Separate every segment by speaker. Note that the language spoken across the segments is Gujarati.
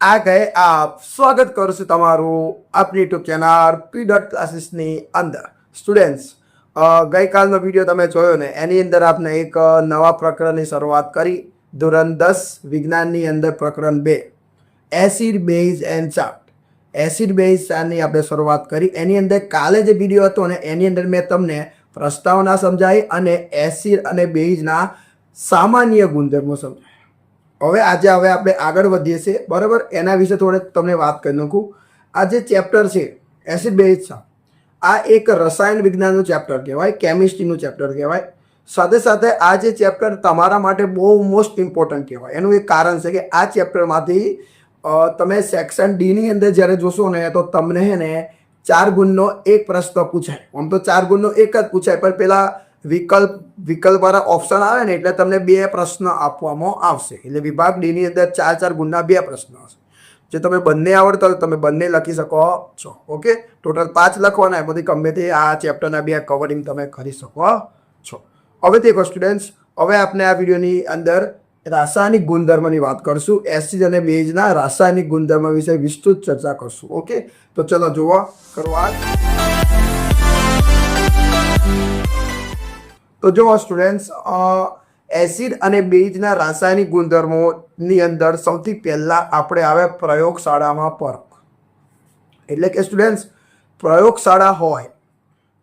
Speaker 1: આ ગયે આપ સ્વાગત કરું છું તમારું આપની યુટ્યુબ ચેનલ પી ડોટ ક્લાસીસની અંદર. સ્ટુડન્ટ્સ ગઈકાલનો વીડિયો તમે જોયો ને, એની અંદર આપણે એક નવા પ્રકરણની શરૂઆત કરી. ધોરણ દસ, વિજ્ઞાનની અંદર પ્રકરણ બે. Acid base and chart acid base ચાર્ટની આપણે શરૂઆત કરી. એની અંદર કાલે જે વીડિયો હતો ને, એની અંદર મેં તમને પ્રસ્તાવના સમજાવી અને એસિડ અને બેઝના સામાન્ય ગુણધર્મો સમજાવ્યા હવે આજે હવે આપણે આગળ વધીએ છીએ. બરાબર? એના વિશે થોડે તમને વાત કરી નાખું. આ જે ચેપ્ટર છે એસિડ બેઝ આ એક રસાયણ વિજ્ઞાનનું ચેપ્ટર કહેવાય કેમિસ્ટ્રીનું ચેપ્ટર કહેવાય. સાથે સાથે આ જે ચેપ્ટર તમારા માટે બહુ મોસ્ટ ઇમ્પોર્ટન્ટ કહેવાય. એનું એક કારણ છે કે આ ચેપ્ટરમાંથી તમે સેક્શન ડીની અંદર જ્યારે જોશો ને, તો તમને ને ચાર ગુણનો એક પ્રશ્ન પૂછાય. આમ તો ચાર ગુણનો એક જ પૂછાય, પણ પેલા વિકલ્પ વિકલ્પવાળા ઓપ્શન આવે ને એટલે તમને બે પ્રશ્ન આપવામાં આવશે. એટલે વિભાગ ડીની અંદર ચાર ચાર ગુણના બે પ્રશ્ન હશે. જે તમે બંને આવડતા તમે બંને લખી શકો છો. ઓકે ટોટલ પાંચ લખવાના, એમાંથી ગમે તે આ ચેપ્ટરના બે કવરિંગ તમે કરી શકો છો. હવે તે સ્ટુડન્ટ્સ હવે આપણે આ વિડીયોની અંદર રાસાયણિક ગુણધર્મની વાત કરશું. એસિડ અને બેઝના રાસાયણિક ગુણધર્મ વિશે વિસ્તૃત ચર્ચા કરશું. ઓકે તો ચલો જુઓ, શરૂઆત. તો જો સ્ટુડન્ટ્સ એસિડ અને બેઝના રાસાયણિક ગુણધર્મોની અંદર સૌથી પહેલાં આપણે આવે પ્રયોગશાળામાં પરખ. એટલે કે સ્ટુડન્ટ્સ પ્રયોગશાળા હોય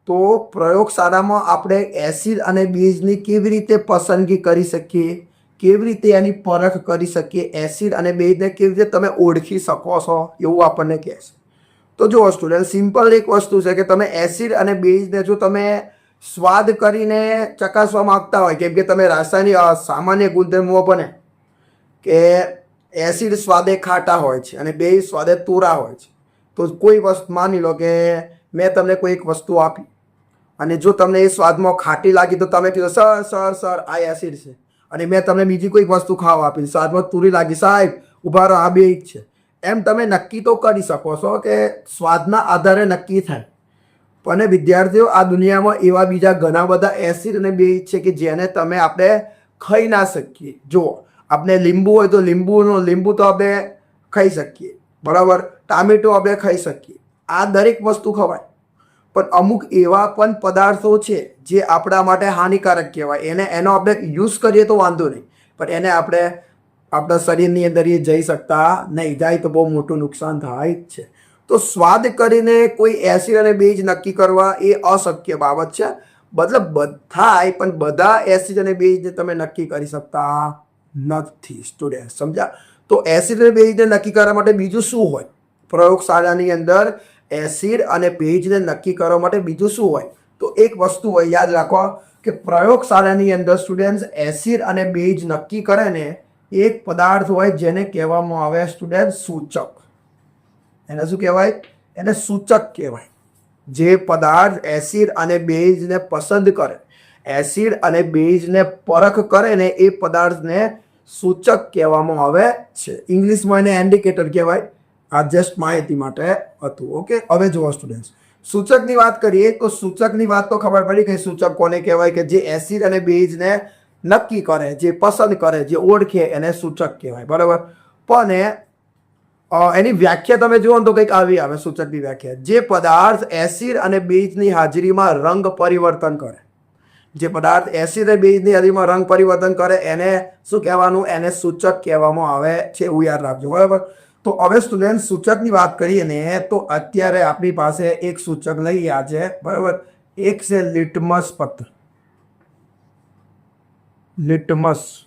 Speaker 1: તો પ્રયોગશાળામાં આપણે એસિડ અને બેઝની કેવી રીતે પસંદગી કરી શકીએ, કેવી રીતે એની પરખ કરી શકીએ એસિડ અને બેઝને કેવી રીતે તમે ઓળખી શકો છો એવું આપણને કહેશે તો જુઓ સ્ટુડન્ટ સિમ્પલ એક વસ્તુ છે કે તમે એસિડ અને બેઝને જો તમે સ્વાદ કરીને ચકાસવા માગતા હોય, કેમ કે તમે રાસાયણિક સામાન્ય ગુણધર્મો બને, કે એસિડ સ્વાદે ખાટા હોય છે અને બે સ્વાદે તુરા હોય છે. તો કોઈ વસ્તુ, માની લો કે મેં તમને કોઈ એક વસ્તુ આપી અને જો તમને એ સ્વાદમાં ખાટી લાગી, તો તમે કીધું, સર સર સર, આ એસિડ છે. અને મેં તમને બીજી કોઈ વસ્તુ ખાવા આપી, સ્વાદમાં તુરી લાગી, સાહેબ ઊભા રહો, આ બે છે. એમ તમે નક્કી તો કરી શકો છો કે સ્વાદના આધારે નક્કી થાય. પણ વિદ્યાર્થીઓ, આ દુનિયામાં એવા બીજા ઘણા બધા એસિડ અને બેઝ છે કે જેને તમે આપણે ખાઈ ના શકીએ. જુઓ, આપણે લીંબુ હોય તો લીંબુનો, લીંબુ તો આપણે ખાઈ શકીએ. બરાબર? ટામેટો આપણે ખાઈ શકીએ. આ દરેક વસ્તુ ખવાય. પણ અમુક એવા પણ પદાર્થો છે જે આપણા માટે હાનિકારક કહેવાય. એને, એનો આપણે યુઝ કરીએ તો વાંધો નહીં. પણ એને આપણે આપણા શરીરની અંદર એ જઈ શકતા નહીં. જાય તો બહુ મોટું નુકસાન થાય જ છે. તો સ્વાદ કરીને કોઈ એસિડ અને બેઝ નક્કી કરવા એ અશક્ય બાબત છે. મતલબ બધાય, પણ બધા એસિડ અને બેઝને તમે નક્કી કરી શકતા નથી સ્ટુડન્ટ સમજ્યા? તો એસિડ અને બેઝને નક્કી કરવા માટે બીજું શું હોય? પ્રયોગશાળાની અંદર એસિડ અને બેઝને નક્કી કરવા માટે બીજું શું હોય? તો એક વસ્તુ હોય, યાદ રાખો કે પ્રયોગશાળાની અંદર સ્ટુડન્ટ્સ એસિડ અને બેઝ નક્કી કરે ને, એક પદાર્થ હોય જેને કહેવામાં આવે સ્ટુડન્ટ સૂચક. એને શું કહેવાય? એને સૂચક કહેવાય. જે પદાર્થ એસિડ અને બેઝને પસંદ કરે એસિડ અને બેઝને પરખ કરે ને એ પદાર્થને સૂચક કહેવામાં આવે છે. ઇંગ્લિશમાં એને ઇન્ડિકેટર કહેવાય. આ જસ્ટ માહિતી માટે હતું ઓકે હવે જુઓ સ્ટુડન્ટ્સ સૂચકની વાત કરીએ તો સૂચકની વાત તો ખબર પડી કે સૂચક કોને કહેવાય? કે જે એસિડ અને બેઝને નક્કી કરે, જે પસંદ કરે, જે ઓળખે એને સૂચક કહેવાય, બરાબર? પણ એની વ્યાખ્યા તમે જુઓ તો કંઈક આવી આવે, સૂચકની વ્યાખ્યા. જે પદાર્થ એસિડ અને બેઝની હાજરીમાં રંગ પરિવર્તન કરે. જે પદાર્થ એસિડ અને બેઝની હાજરીમાં રંગ પરિવર્તન કરે, એને શું કહેવાનું? એને સૂચક કહેવામાં આવે છે, એવું યાદ રાખજો, બરાબર? તો હવે સ્ટુડન્ટ સૂચકની વાત કરીએ ને, તો અત્યારે આપણી પાસે એક સૂચક લઈએ આજે બરાબર? એક છે લિટમસ પત્ર. લિટમસ.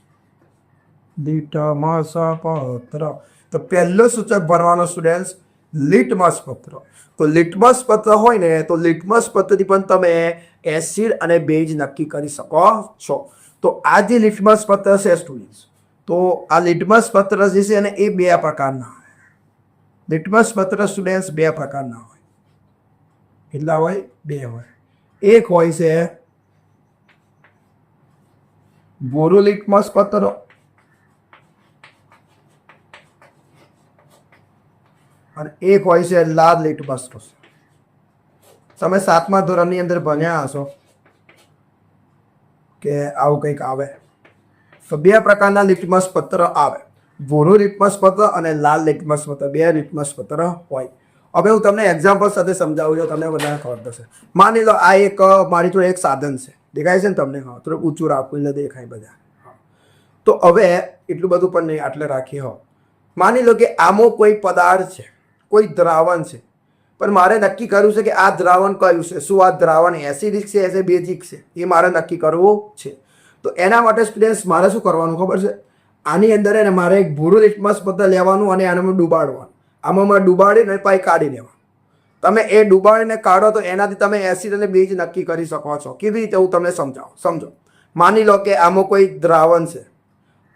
Speaker 1: લિટમસ પત્ર. તો પહેલો સૂચક ભરવાનો સ્ટુડન્ટ્સ લિટમસ પત્ર. તો લિટમસ પત્ર હોય ને, તો લિટમસ પત્રથી પણ તમે એસિડ અને બેઝ નક્કી કરી શકો છો. તો આ જે લિટમસ પત્ર છે સ્ટુડન્ટ્સ તો આ લિટમસ પત્ર જે છે ને, એ બે પ્રકારના હોય. લિટમસ પત્ર સ્ટુડન્ટ્સ બે પ્રકારના હોય. કેટલા હોય? બે હોય. એક હોય છે, બોરો લિટમસ પત્ર અને એક હોય છે લાલ લીટ પત્ર તમે સાતમા ધોરણની અંદર ભણ્યા હશો કે આવું કંઈક આવે. તો બે પ્રકારના લિટમસ પત્ર આવે. ભૂરું લિટમસ પત્ર અને લાલ લિટમસ પત્ર. બે લિટમસ પત્ર હોય. હવે હું તમને એક્ઝામ્પલ સાથે સમજાવું છું, તમને બધાને ખબર પડશે. માની લો આ એક, મારી જોડે એક સાધન છે. દેખાય છે ને તમને? હા ઊંચું રાખવું એટલે દેખાય બધા. તો હવે એટલું બધું પણ નહીં, આટલે રાખીએ હો માની લો કે આમો કોઈ પદાર્થ છે. કોઈ દ્રાવણ છે. પણ મારે નક્કી કરવું છે કે આ દ્રાવણ કયું છે? શું આ દ્રાવણ એસિડિક છે એસે બેઝિક છે? એ મારે નક્કી કરવું છે. તો એના માટે સ્ટુડન્ટ્સ મારે શું કરવાનું ખબર છે? આની અંદર એને મારે એક ભૂરું લિટમસ પત્ર લેવાનું અને આનામાં ડૂબાડવાનું. આમાં મારે ડૂબાડીને પાઈ કાઢી લેવાનું તમે એ ડૂબાડીને કાઢો તો એનાથી તમે એસિડ અને બેઝ નક્કી કરી શકો છો. કેવી રીતે હું તમને સમજાવું? સમજો. માની લો કે આમાં કોઈ દ્રાવણ છે.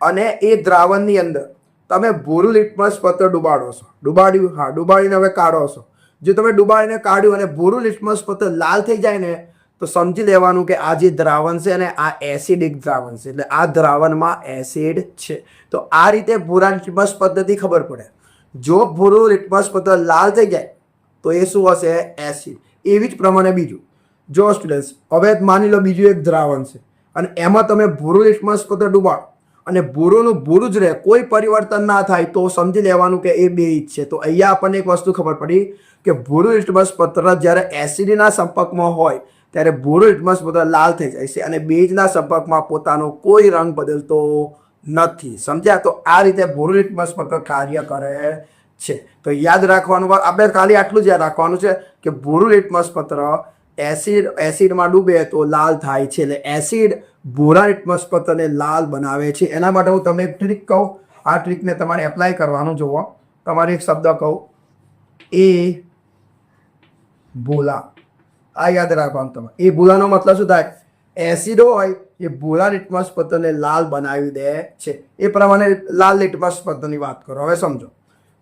Speaker 1: અને એ દ્રાવણની અંદર તમે ભૂરું લિટમસ પત્ર ડુબાડો છો. ડુબાડ્યું, હા, ડુબાડીને હવે કાઢો છો. જો તમે ડુબાડીને કાઢ્યું અને ભૂરું લિટમસ પત્ર લાલ થઈ જાય ને, તો સમજી લેવાનું કે આ જે દ્રાવણ છે અને આ એસિડિક દ્રાવણ છે. એટલે આ દ્રાવણમાં એસિડ છે. તો આ રીતે ભૂરા લિટમસ પદ્ધતિ ખબર પડે. જો ભૂરું લિટમસ પત્ર લાલ થઈ જાય, તો એ શું હશે? એસિડ એવી જ પ્રમાણે બીજું. જો સ્ટુડન્ટ્સ હવે માની લો બીજું એક દ્રાવણ છે. અને એમાં તમે ભૂરું લિટમસ પત્ર ડુબાડો. અને ભૂરોનું બુરું જ રહે, કોઈ પરિવર્તન ના થાય તો સમજી લેવાનું કે એ બે જ છે તો અહીંયા આપણને એક વસ્તુ ખબર પડી કે ભૂરું ઇટમસ પત્ર જ્યારે એસિડના સંપર્કમાં હોય, ત્યારે ભૂરું ઇટમસ પત્ર લાલ થઈ જાય છે અને બેજના સંપર્કમાં પોતાનો કોઈ રંગ બદલતો નથી. સમજ્યા? તો આ રીતે ભૂરું ઇટમસ પત્ર કાર્ય કરે છે. તો યાદ રાખવાનું આપણે ખાલી આટલું જ યાદ રાખવાનું છે કે ભૂરું ઇટમસ પત્ર એસિડ, એસિડમાં ડૂબે તો લાલ થાય છે. એટલે એસિડ ભૂરા લિટમસ પત્રને લાલ બનાવે છે. એના માટે હું તમને એક ટ્રીક કહું. આ ટ્રીકને તમારે એપ્લાય કરવાનું જુઓ. તમારે એક શબ્દ કહું. એ ભૂલા. આ યાદ રાખવાનું તમારે એ ભૂલાનો મતલબ શું થાય? એસિડ હોય એ ભૂરા લિટમસ પત્રને લાલ બનાવી દે છે. એ પ્રમાણે લાલ લિટમસ પત્રની વાત કરો. હવે સમજો.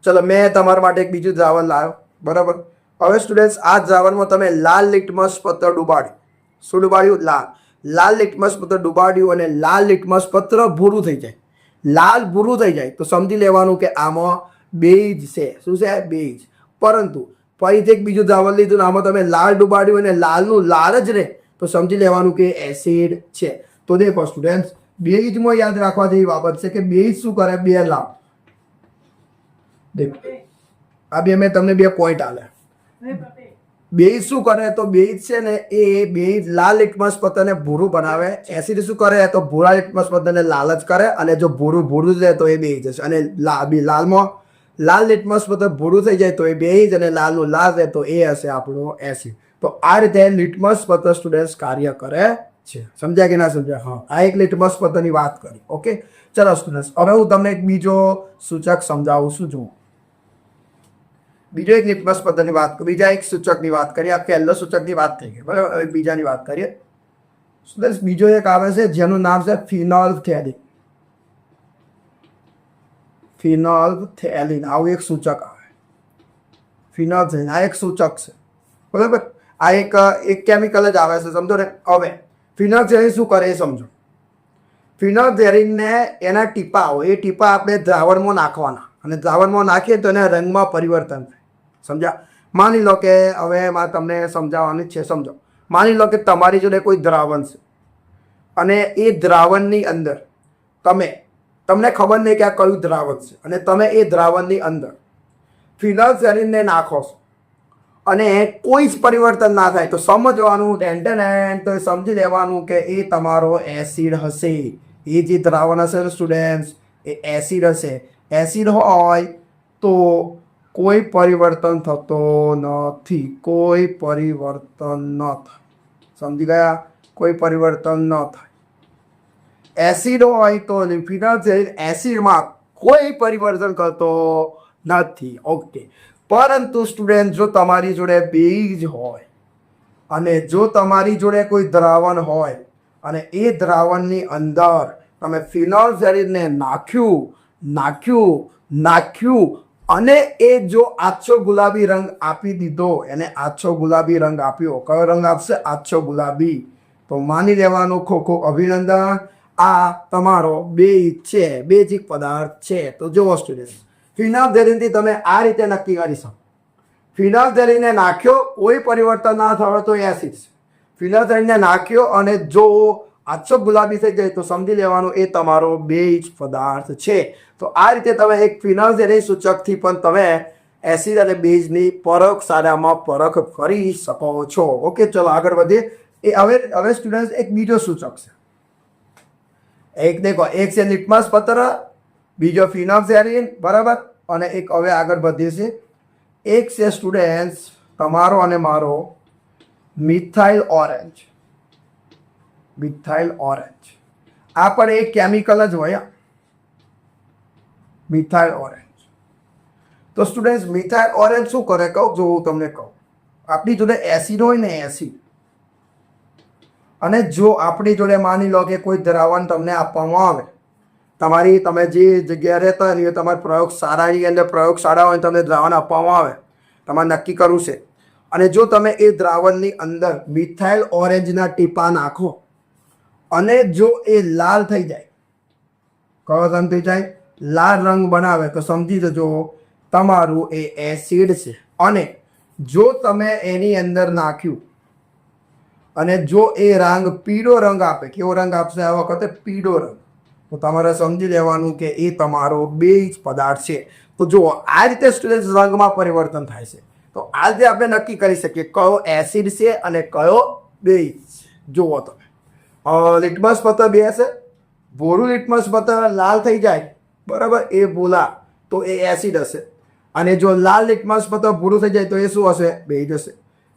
Speaker 1: ચલો, મેં તમારા માટે એક બીજું દ્રાવણ લાવ્યો. બરાબર? હવે સ્ટુડન્ટ્સ આ દ્રાવણમાં તમે લાલ લિટમસ પત્ર ડુબાડ્યું. શું ડુબાડ્યું? લાલ. લાલ લિટમસ પત્ર ડુબાડ્યું અને લાલ લિટમસ પત્ર ભૂરું થઈ જાય. લાલ ભૂરું થઈ જાય. તો સમજી લેવાનું કે આમાં બેજ છે. શું છે? બેજ. પરંતુ ફરીથી એક બીજું દ્રાવણ લીધું ને આમાં તમે લાલ ડુબાડ્યું અને લાલનું લાલ જ રહે. તો સમજી લેવાનું કે એસિડ છે. તો દેખો સ્ટુડન્ટ્સ બેજમાં યાદ રાખવા જેવી બાબત છે કે બેજ શું કરે? બે લાવ દેખો. આ બે મેં તમને બે પોઈન્ટ આલ્યા બેઝ શું કરે તો બેઝ છે ને, એ બે લાલ લિટમસ પત્રને ભૂરું બનાવે. એસિડ શું કરે તો ભૂરા લિટમસ પત્રને લાલ જ કરે અને જો ભૂરું ભૂરું જાય તો એ બેઈ જશે અને લાલમાં, લાલ લિટમસ પત્ર ભૂરું થઈ જાય તો એ બેઝ અને લાલનું લાલ રહે તો એ હશે આપણો એસિડ. તો આ રીતે લિટમસ પત્ર સ્ટુડન્ટ્સ કાર્ય કરે છે. સમજ્યા કે ના સમજ્યા? હા. આ એક લિટમસ પત્રની વાત કરી. ઓકે? ચલો સ્ટુડન્ટ્સ હવે હું તમને એક બીજો સૂચક સમજાવું છું. જુઓ. બીજો એક લિટમસ પદ્ધતિની વાત બીજા એક સૂચકની વાત કરીએ, આ પહેલો સૂચકની વાત થઈ ગઈ, બરાબર? હવે બીજાની વાત કરીએ. સુદર્શ બીજો એક આવે છે, જેનું નામ છે ફિનોલ થેલિન. ફિનોલ થેલિન, આવું એક સૂચક આવે. ફિનોલ થેલિન, આ એક સૂચક છે. બરાબર? આ એક એક કેમિકલ જ આવે છે, સમજો ને? હવે ફિનોલ થેલિન શું કરે એ સમજો. ફિનોલ થેલિનને એના ટીપા હોય એ ટીપા આપણે દ્રાવણમાં નાખવાના. અને દ્રાવણમાં નાખીએ તો એના રંગમાં પરિવર્તન થાય. સમજ્યા? માની લો કે હવે એમાં તમને સમજાવવાની છે, સમજો. માની લો કે તમારી જોડે કોઈ દ્રાવણ છે અને એ દ્રાવણની અંદર તમે, તમને ખબર નહીં કે આ કયું દ્રાવણ છે અને તમે એ દ્રાવણની અંદર ફિનલ સેલિનને નાખો છો અને કોઈ જ પરિવર્તન ના થાય તો સમજવાનું ટેન્ટેન તો સમજી લેવાનું કે એ તમારો એસિડ હશે. એ જે દ્રાવણ હશે સ્ટુડન્ટ્સ એ એસિડ હશે. એસિડ હોય તો કોઈ પરિવર્તન થતો નથી, કોઈ પરિવર્તન ન થાય. સમજી ગયા? કોઈ પરિવર્તન ન થાય. એસિડ હોય તો ફિનોલ એસિડમાં કોઈ પરિવર્તન કરતો નથી. ઓકે. પરંતુ સ્ટુડન્ટ, જો તમારી જોડે બેઝ હોય અને જો તમારી જોડે કોઈ દ્રાવણ હોય અને એ દ્રાવણની અંદર તમે ફિનોલ ઝેરીને નાખ્યું નાખ્યું નાખ્યું અને એ જો આછો ગુલાબી રંગ આપી દીધો, એને આછો ગુલાબી રંગ આપ્યો. કયો રંગ આપશે આછો ગુલાબી. તો માની લેવાનું ખો ખો અભિનંદન. આ તમારો બે છે બેઝિક પદાર્થ છે. તો જુઓ સ્ટુડન્ટ ફિનાલ તમે આ રીતે નક્કી કરી શકો. ફિનાલ ધેરીને નાખ્યો, કોઈ પરિવર્તન ના થયો તો એસિડ ફિનાલ ધેરીને નાખ્યો અને જો આછો ગુલાબી થઈ જાય તો સમજી લેવાનું, એ તમારો બેઝ પદાર્થ છે. તો આ રીતે તમે એક ફિનાન્સિયરી સૂચકથી પણ તમે એસિડ અને બેઝની પરખ સારામાં પરખ કરી શકો છો. ઓકે ચલો આગળ વધીએ. એ હવે હવે સ્ટુડન્ટ એક બીજો સૂચક છે. એક દેખો, એક છે લિટમસ પત્ર, બીજો ફિનોક્સેરિન બરાબર? અને એક હવે આગળ વધીએ છે એક છે સ્ટુડન્ટ્સ તમારો અને મારો મિથાઇલ ઓરેન્જ મિથાઇલ ઓરેન્જ આ પણ એક કેમિકલ જ હોય મિથાઇલ ઓરેન્જ તો સ્ટુડન્ટ્સ મિથાઇલ ઓરેન્જ શું કરે? કહું, જો હું તમને કહું. આપણી જોડે એસિડ હોય ને એસિડ અને જો આપણી જોડે માની લો કે કોઈ દ્રાવણ તમને આપવામાં આવે, તમારી, તમે જે જગ્યાએ રહેતા હોય તમારી પ્રયોગશાળાની અંદર પ્રયોગશાળા હોય તમને દ્રાવણ આપવામાં આવે, તમારે નક્કી કરવું છે. અને જો તમે એ દ્રાવણની અંદર મિથાઇલ ઓરેન્જના ટીપા નાખો અને જો એ લાલ થઈ જાય, કયો રંગ થઈ જાય? લાલ રંગ બનાવે તો સમજી જજો, તમારું એ એસિડ છે. અને જો તમે એની અંદર નાખ્યું, અને જો એ રંગ પીળો રંગ આપે, કેવો રંગ આપશે આ વખતે? પીળો રંગ. તો તમારે સમજી લેવાનું કે એ તમારો બેઝ પદાર્થ છે. તો જુઓ આ રીતે સ્ટુડન્ટ રંગમાં પરિવર્તન થાય છે, તો આ રીતે આપણે નક્કી કરી શકીએ કયો એસિડ છે અને કયો બેઝ જુઓ તમે. લિટમસ પત્ર હશે ભૂરું લિટમસ પત્ર લાલ થઈ જાય. બરાબર? એ ભૂલા. તો એ એસિડ હશે. અને જો લાલ લિટમસ પત્ર ભૂરું થઈ જાય તો એ શું હશે? બેઝ હશે.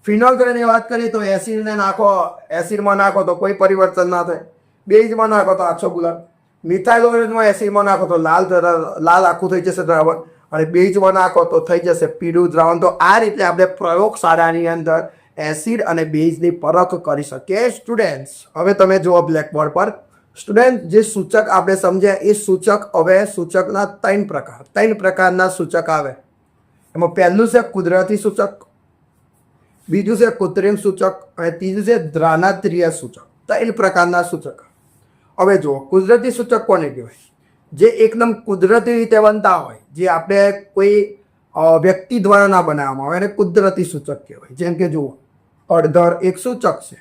Speaker 1: ફિનોલ કરીને વાત કરીએ તો એસિડને નાખો. એસિડમાં નાખો તો કોઈ પરિવર્તન ના થાય. બેઝમાં નાખો તો આછો ગુલાબ. મિથાઇલ એસિડમાં નાખો તો લાલ લાલ આખું થઈ જશે દ્રાવણ. અને બેઝમાં નાખો તો થઈ જશે પીળું દ્રાવણ. તો આ રીતે આપણે પ્રયોગશાળાની અંદર એસિડ અને બેઝની પરખ કરી શકીએ. સ્ટુડન્ટ્સ હવે તમે જુઓ બ્લેકબોર્ડ પર. સ્ટુડન્ટ જે સૂચક આપણે સમજ્યા, એ સૂચક હવે સૂચકના ત્રણ પ્રકાર. ત્રણ પ્રકારના સૂચક આવે. એમાં પહેલું છે કુદરતી સૂચક, બીજું છે કૃત્રિમ સૂચક, અને ત્રીજું છે દ્રાનાત્રીય સૂચક. ત્રણ પ્રકારના સૂચક. હવે જુઓ, કુદરતી સૂચક કોને કહેવાય? જે એકદમ કુદરતી રીતે બનતા હોય, જે આપણે કોઈ વ્યક્તિ દ્વારા ના બનાવવામાં આવે, એને કુદરતી સૂચક કહેવાય. જેમ કે જુઓ અડધર એક સૂચક છે.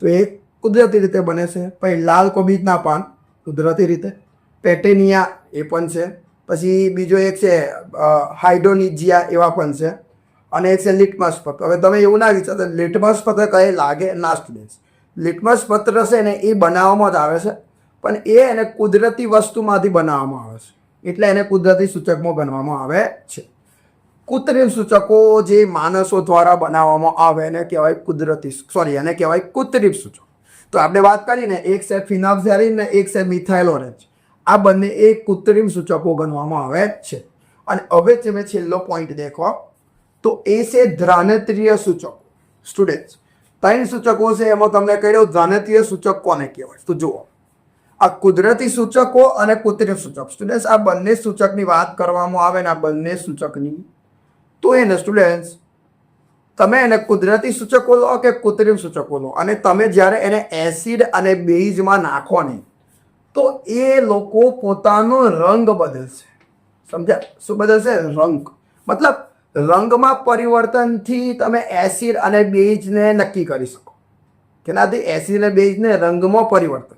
Speaker 1: તો એ કુદરતી રીતે બને છે. પછી લાલ કોબીજના પાન કુદરતી રીતે. પેટેનિયા એ પણ છે. પછી બીજો એક છે હાઇડ્રોનિજિયા એવા પણ છે. અને એક છે લિટમસ પત્ર. હવે તમે એવું ના વિચારતા લિટમસ પત્ર કહે લાગે? ના સ્ટુડન્ટ્સ લિટમસ પત્ર છે ને, એ બનાવવામાં જ આવે છે. પણ એ એને કુદરતી વસ્તુમાંથી બનાવવામાં આવે છે. એટલે એને કુદરતી સૂચકમાં ગણવામાં આવે છે. કૃત્રિમ સૂચકો જે માણસો દ્વારા બનાવવામાં આવે, એને કહેવાય કુદરતી સોરી એને કહેવાય કૃત્રિમ સૂચક. તો આપણે વાત કરીને એક છે ફિનાફઝેરિન ને એક છે મિથાઇલ ઓરેન્જ આ બંને એ કૃત્રિમ સૂચકો ગણવામાં આવે છે. અને હવે તમે છેલ્લો પોઈન્ટ દેખો, તો એ છે ધ્રાનત્રીય સૂચકો. સ્ટુડન્ટ્સ ત્રણ સૂચકો છે, એમાં તમને કહી દઉં, ધ્રાનત્રીય સૂચક કોને કહેવાય? તો જુઓ. આ કુદરતી સૂચકો અને કૃત્રિમ સૂચક. સ્ટુડન્ટ્સ આ બંને સૂચકની વાત કરવામાં આવે ને આ બંને સૂચકની તો એને સ્ટુડન્ટ્સ તમે એને કુદરતી સૂચકો લો કે કૃત્રિમ સૂચકો લો? અને તમે જ્યારે એને એસિડ અને બેઝમાં નાખો ને, તો એ લોકો પોતાનો રંગ બદલશે. સમજ્યા? શું બદલશે? રંગ. મતલબ, રંગમાં પરિવર્તનથી તમે એસિડ અને બેઝને નક્કી કરી શકો. કેનાથી? એસિડ અને બેઝને રંગમાં પરિવર્તન.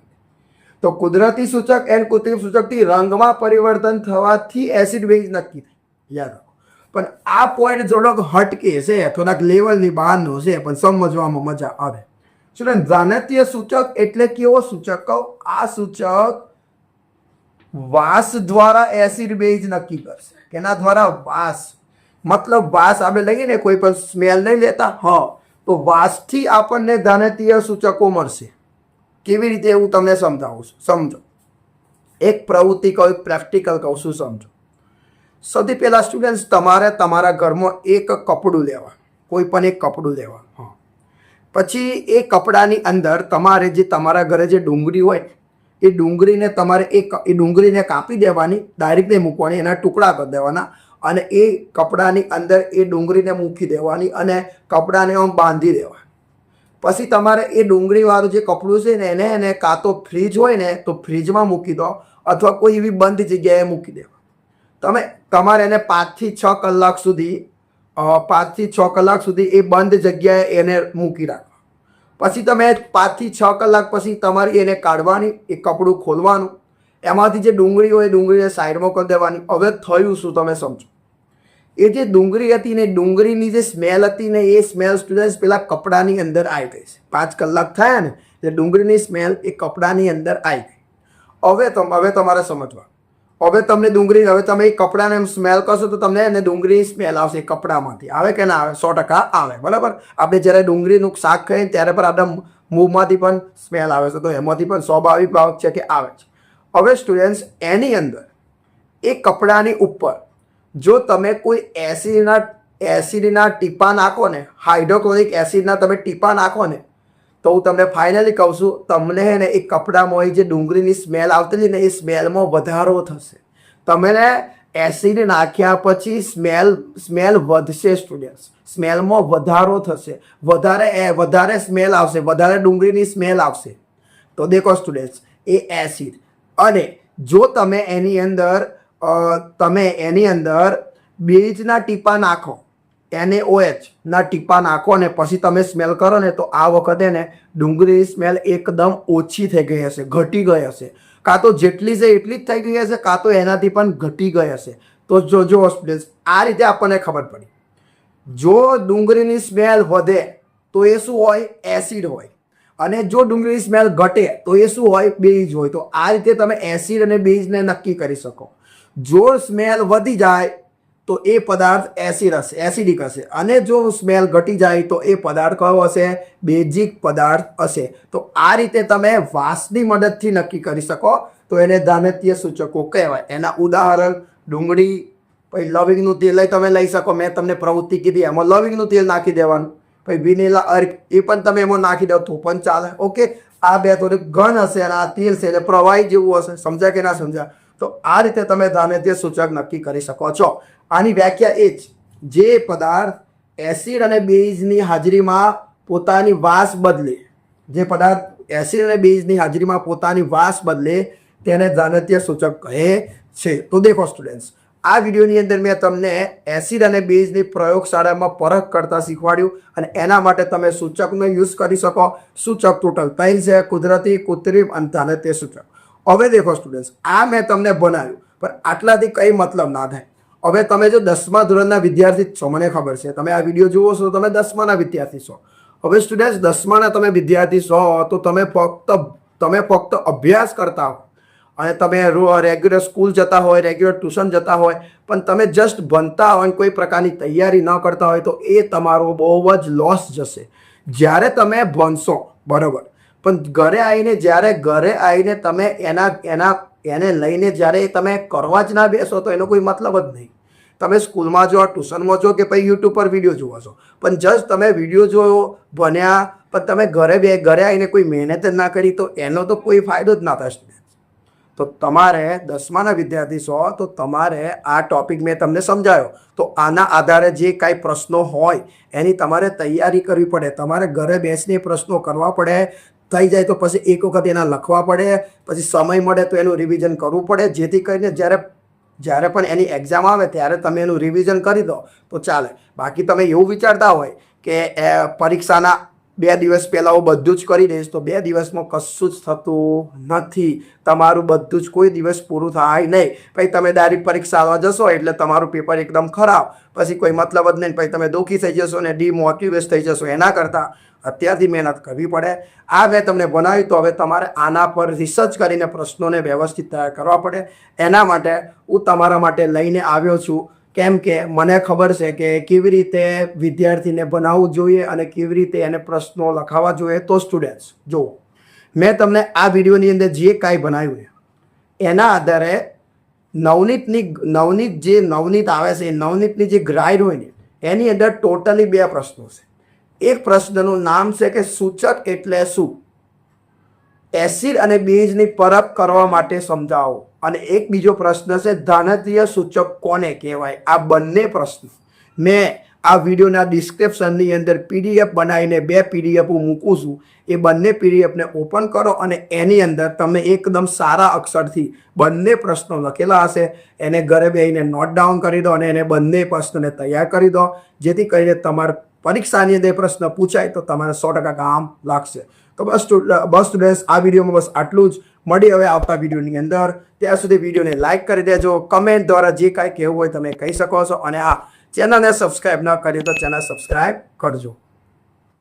Speaker 1: તો કુદરતી સૂચક એન્ડ કૃત્રિમ સૂચકથી રંગમાં પરિવર્તન થવાથી એસિડ બેઝ નક્કી થાય. યાદ પણ આ પોઈન્ટ થોડોક હટકે છે, થોડાક લેવલની બહારનો છે, પણ સમજવામાં મજા આવે. સ્ટુડન્ટ જાનતીય સૂચક એટલે કેવો સૂચક કહો? આ સૂચક વાસ દ્વારા એસિડ બેઝ નક્કી કરશે. કેના દ્વારા? વાસ. મતલબ વાસ આપણે લઈએ ને, કોઈ પણ સ્મેલ નહીં લેતા. હા. તો વાસથી આપણને જાનતીય સૂચકો મળશે. કેવી રીતે? હું તમને સમજાવું છું. સમજો. એક પ્રવૃત્તિ કહું પ્રેક્ટિકલ કહું છું સમજો? સૌથી પહેલાં સ્ટુડન્ટ્સ તમારે તમારા ઘરમાં એક કપડું લેવા. કોઈ પણ એક કપડું લેવા. હા. પછી એ કપડાની અંદર તમારે જે તમારા ઘરે જે ડુંગળી હોય, એ ડુંગળીને તમારે એ એ ડુંગળીને કાપી દેવાની ડાયરેક્ટ નહીં મૂકવાની, એના ટુકડા કરી દેવાના અને એ કપડાની અંદર એ ડુંગળીને મૂકી દેવાની અને કપડાને આમ બાંધી દેવા. પછી તમારે એ ડુંગળીવાળું જે કપડું છે ને, એને એને કાં તો ફ્રીજ હોય ને, તો ફ્રીજમાં મૂકી દો અથવા કોઈ એવી બંધ જગ્યાએ મૂકી દેવા. તમે તમારે એને પાંચથી છ કલાક સુધી પાંચથી છ કલાક સુધી એ બંધ જગ્યાએ એને મૂકી રાખો. પછી તમે પાંચથી છ કલાક પછી તમારી એને કાઢવાની, એ કપડું ખોલવાનું. એમાંથી જે ડુંગળી હોય એ ડુંગળીને સાઈડમાં કરી દેવાની. હવે થયું શું તમે સમજો. એ જે ડુંગળી હતી ને ડુંગળીની જે સ્મેલ હતી ને એ સ્મેલ સ્ટુડન્ટ્સ પેલા કપડાની અંદર આવી ગઈ છે. પાંચ કલાક થયા ને એટલે ડુંગળીની સ્મેલ એ કપડાની અંદર આવી ગઈ. હવે હવે તમારે સમજવા હવે તમને ડુંગળી, હવે તમે એ કપડાને એમ સ્મેલ કરશો તો તમને એને ડુંગળી સ્મેલ આવશે કપડામાંથી. આવે કે ના આવે? સો ટકા આવે. બરાબર? આપણે જ્યારે ડુંગળીનું શાક ખાઈએ ત્યારે પણ આપણા મૂવમાંથી પણ સ્મેલ આવે છે. તો એમાંથી પણ સ્વાભાવિક ભાવ છે કે આવે છે. હવે સ્ટુડન્ટ્સ એની અંદર એ કપડાની ઉપર જો તમે કોઈ એસિડના એસિડના ટીપા નાખો ને, હાઇડ્રોક્લોરિક એસિડના તમે ટીપા નાખો ને તો હું તમને ફાઇનલી કહું છું, તમને હે ને એ કપડામાં જે ડુંગળીની સ્મેલ આવતી ને એ સ્મેલમાં વધારો થશે. તમને એસિડ નાખ્યા પછી સ્મેલ સ્મેલ વધશે સ્ટુડન્ટ્સ સ્મેલમાં વધારો થશે. વધારે, એ, વધારે સ્મેલ આવશે. વધારે ડુંગળીની સ્મેલ આવશે. તો દેખો સ્ટુડન્ટ્સ એ એસિડ અને જો તમે એની અંદર તમે એની અંદર બીજના ટીપા નાખો એને ઓએચ ના ટીપા નાખો અને પછી તમે સ્મેલ કરો ને તો આ વખતે ને ડુંગળીની સ્મેલ એકદમ ઓછી થઈ ગઈ હશે, ઘટી ગઈ હશે. કાં તો જેટલી છે એટલી જ થઈ ગઈ હશે, કાં તો એનાથી પણ ઘટી ગઈ હશે. તો જોજો હોસ્પિટલ આ રીતે આપણને ખબર પડી. જો ડુંગળીની સ્મેલ વધે, તો એ શું હોય? એસિડ હોય. અને જો ડુંગળીની સ્મેલ ઘટે, તો એ શું હોય? બેઝ હોય. તો આ રીતે તમે એસિડ અને બેઝને નક્કી કરી શકો. જો સ્મેલ વધી જાય તો એ પદાર્થ એસિડ હશે એસિડિક હશે. અને જો સ્મેલ ઘટી જાય તો એ પદાર્થ કયો હશે? બેઝિક પદાર્થ હશે. તો આ રીતે તમે વાસની મદદથી નક્કી કરી શકો. તો એને ધાનત્ય સૂચકો કહેવાય. એના ઉદાહરણ, ડુંગળી, પછી લવિંગનું તેલ તમે લઈ શકો. મેં તમને પ્રવૃત્તિ કીધી, એમાં લવિંગનું તેલ નાખી દેવાનું. પછી વિનેલા અર્ક એ પણ તમે એમાં નાખી દો, તો પણ ચાલે. ઓકે? આ બે થોડીક ઘન હશે અને આ તેલ છે એટલે પ્રવાહી જેવું હશે. સમજાય કે ના સમજાય? તો આ રીતે તમે ધાનેત્ય સૂચક નક્કી કરી શકો છો. આની વ્યાખ્યા એ જ, જે પદાર્થ એસિડ અને બેઝની હાજરીમાં પોતાની વાસ બદલે, જે પદાર્થ એસિડ અને બેઝની હાજરીમાં પોતાની વાસ બદલે તેને ધાનત્ય સૂચક કહે છે. તો દેખો સ્ટુડન્ટ્સ આ વિડીયોની અંદર મેં તમને એસિડ અને બેઝની પ્રયોગશાળામાં પરખ કરતાં શીખવાડ્યું અને એના માટે તમે સૂચકનો યુઝ કરી શકો. સૂચક ટોટલ ત્રણ છે, કુદરતી કૃત્રિમ અને ધાનત્ય સૂચક. હવે દેખો સ્ટુડન્ટ્સ આ મેં તમને બનાવ્યું પણ આટલાથી કંઈ મતલબ ના થાય. હવે તમે જો દસમા ધોરણના વિદ્યાર્થી છો, મને ખબર છે, તમે આ વીડિયો જુઓ છો તમે દસમાના વિદ્યાર્થી છો. હવે સ્ટુડન્ટ્સ દસમાના તમે વિદ્યાર્થી છો, તો તમે ફક્ત તમે ફક્ત અભ્યાસ કરતા હો. અને તમે રેગ્યુલર સ્કૂલ જતા હોય રેગ્યુલર ટ્યુશન જતા હોય, પણ તમે જસ્ટ ભણતા હોય કોઈ પ્રકારની તૈયારી ન કરતા હોય, તો એ તમારો બહુ જ લોસ જશે. જ્યારે તમે ભણશો, બરાબર. પણ ઘરે આવીને, જ્યારે ઘરે આવીને તમે એના એના, એને લઈને જ્યારે તમે કરવા જ ના બેસો, તો એનો કોઈ મતલબ જ નહીં. તમે સ્કૂલમાં જો, ટ્યુશનમાં જો કે પછી યુટ્યુબ પર વીડિયો જુઓ છો. પણ જસ્ટ તમે વીડિયો જોયો, ભણ્યા, પણ તમે ઘરે બે, ઘરે આવીને કોઈ મહેનત જ ના કરી, તો એનો તો કોઈ ફાયદો જ ના થશે તો તમારે દસમાના વિદ્યાર્થી છો, તો તમારે આ ટોપિક મેં તમને સમજાયો. તો આના આધારે જે કાંઈ પ્રશ્નો હોય, એની તમારે તૈયારી કરવી પડે. તમારે ઘરે બેસીને પ્રશ્નો કરવા પડે. થઈ જાય તો પછી એક વખત એના લખવા પડે, પછી સમય મળે તો એનું રિવિઝન કરવું પડે. જેથી કરીને જ્યારે જ્યારે પણ એની એક્ઝામ આવે ત્યારે તમે એનું રિવિઝન કરી દો તો ચાલે. બાકી તમે એવું વિચારતા હોય કે પરીક્ષાના બે દિવસ પહેલાં હું બધું જ કરી દઈશ, તો બે દિવસમાં કશું જ થતું નથી. તમારું બધું જ કોઈ દિવસ પૂરું થાય નહીં. પછી તમે ડાયરેક્ટ પરીક્ષા આવવા જશો, એટલે તમારું પેપર એકદમ ખરાબ. પછી કોઈ મતલબ જ નહીં, પછી તમે દુઃખી થઈ જશો ને ડિમોટિવેટ થઈ જશો એના કરતાં. અત્યારથી મહેનત કરવી પડે. આ મેં તમને બનાવ્યું તો હવે તમારે આના પર રિસર્ચ કરીને પ્રશ્નોને વ્યવસ્થિત તૈયાર કરવા પડે. એના માટે હું તમારા માટે લઈને આવ્યો છું. કેમ કે મને ખબર છે કે કેવી રીતે વિદ્યાર્થીને બનાવવું જોઈએ અને કેવી રીતે એને પ્રશ્નો લખાવવા જોઈએ તો સ્ટુડન્ટ્સ જુઓ, મેં તમને આ વિડીયોની અંદર જે કાંઈ બનાવ્યું એના આધારે નવનીતની, નવનીત જે નવનીત આવે છે, એ નવનીતની જે ગ્રાઇડ હોય ને, એની અંદર ટોટલી બે પ્રશ્નો છે. એક પ્રશ્નનું નામ છે કે સૂચક એટલે શું? એસિડ અને બેઝની પરખ કરવા માટે સમજાવો. અને એક બીજો પ્રશ્ન છે, ધાનત્રીય સૂચક કોને કહેવાય? આ બંને પ્રશ્ન. મેં આ વિડીયોના ડિસ્ક્રિપ્શનની અંદર પીડીએફ બનાવીને બે પીડીએફ હું મૂકું છું. એ બંને પીડીએફને ઓપન કરો અને એની અંદર તમે એકદમ સારા અક્ષરથી બંને પ્રશ્નો લખેલા હશે. એને ઘરે બેહીને નોટ ડાઉન કરી દો અને એને બંને પ્રશ્નને તૈયાર કરી દો. જેથી કરીને તમારા પરીક્ષાની અંદર પ્રશ્ન પૂછાય તો તમારે સો ટકા કામ લાગશે. તો બસ બસ સ્ટુડન્ટ્સ આ વિડીયોમાં બસ આટલું જ. મળી હવે આવતા વિડીયોની અંદર. ત્યાં સુધી વિડીયોને લાઇક કરી દેજો. કમેન્ટ દ્વારા જે કાંઈ કહેવું હોય તમે કહી શકો છો. અને આ ચેનલને સબસ્ક્રાઈબ ન કરી તો ચેનલ સબસ્ક્રાઈબ કરજો.